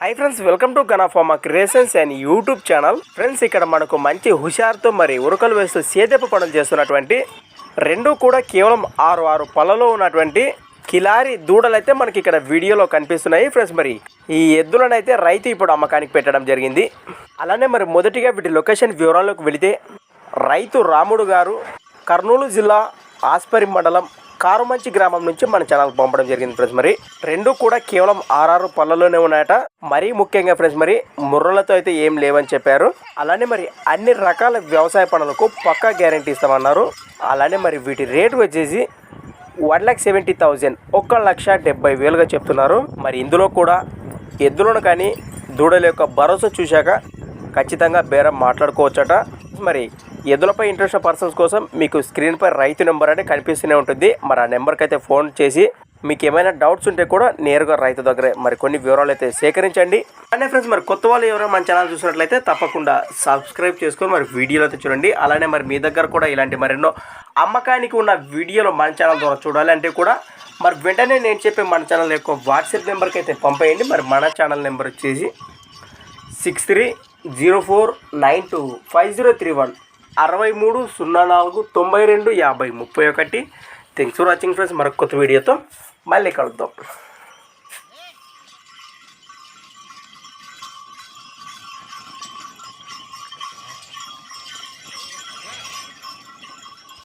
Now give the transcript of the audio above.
High friends welcome to గనాఫామా creations and YouTube channel friends ఇక్కడ మనకు మంచి హుషారుతో మరి ఉరకలు వేస్తూ సేదెప్ప పనులు చేస్తున్నటువంటి రెండు కూడా కేవలం ఆరు ఆరు పళ్ళలో ఉన్నటువంటి కిలారి దూడలు అయితే మనకి ఇక్కడ వీడియోలో కనిపిస్తున్నాయి. ఫ్రెండ్స్ మరి ఈ ఎద్దులను అయితే రైతు ఇప్పుడు అమ్మకానికి పెట్టడం జరిగింది. అలానే మరి మొదటిగా వీటి లొకేషన్ వివరాల్లోకి వెళితే రైతు రాముడు గారు కర్నూలు జిల్లా ఆస్పరి మండలం కారుమంచి గ్రామం నుంచి మన ఛానల్ పంపడం జరిగింది ఫ్రెండ్స్ మరి రెండు కూడా కేవలం ఆరారు పళ్ళలోనే ఉన్నాయట. మరీ ముఖ్యంగా ఫ్రెండ్స్ మరి ముర్రలతో అయితే ఏం లేవని చెప్పారు. అలానే మరి అన్ని రకాల వ్యవసాయ పనులకు పక్కా గ్యారంటీ ఇస్తామన్నారు. అలానే మరి వీటి రేటు వచ్చేసి వన్ ల్యాక్ సెవెంటీ థౌజండ్ ఒక్క లక్ష డెబ్బై వేలుగా చెప్తున్నారు. మరి ఇందులో కూడా ఎద్దులను కానీ దూడల యొక్క భరోసా చూశాక ఖచ్చితంగా బేరం మాట్లాడుకోవచ్చట. మరి ఎద్దులపై ఇంట్రెస్ట్ పర్సన్స్ కోసం మీకు స్క్రీన్పై రైతు నెంబర్ అనేది కనిపిస్తూనే ఉంటుంది. మరి ఆ నెంబర్కి అయితే ఫోన్ చేసి మీకు ఏమైనా డౌట్స్ ఉంటే కూడా నేరుగా రైతు దగ్గరే మరి కొన్ని వివరాలు అయితే సేకరించండి. అలానే ఫ్రెండ్స్ మరి కొత్త వాళ్ళు ఎవరైనా మన ఛానల్ చూసినట్లయితే తప్పకుండా సబ్స్క్రైబ్ చేసుకొని మరి వీడియోలు అయితే చూడండి. అలానే మరి మీ దగ్గర కూడా ఇలాంటి మరెన్నో అమ్మకానికి ఉన్న వీడియోలు మన ఛానల్ ద్వారా చూడాలంటే కూడా మరి వెంటనే నేను చెప్పే మన ఛానల్ యొక్క వాట్సాప్ నెంబర్కి అయితే పంపేయండి. మరి మన ఛానల్ నెంబర్ వచ్చేసి six three zero four nine two five zero three one అరవై మూడు సున్నా నాలుగు తొంభై రెండు యాభై ముప్పై ఒకటి. థ్యాంక్స్ ఫర్ వాచింగ్ ఫ్రెండ్స్ మరొక కొత్త వీడియోతో మళ్ళీ కలుద్దాం.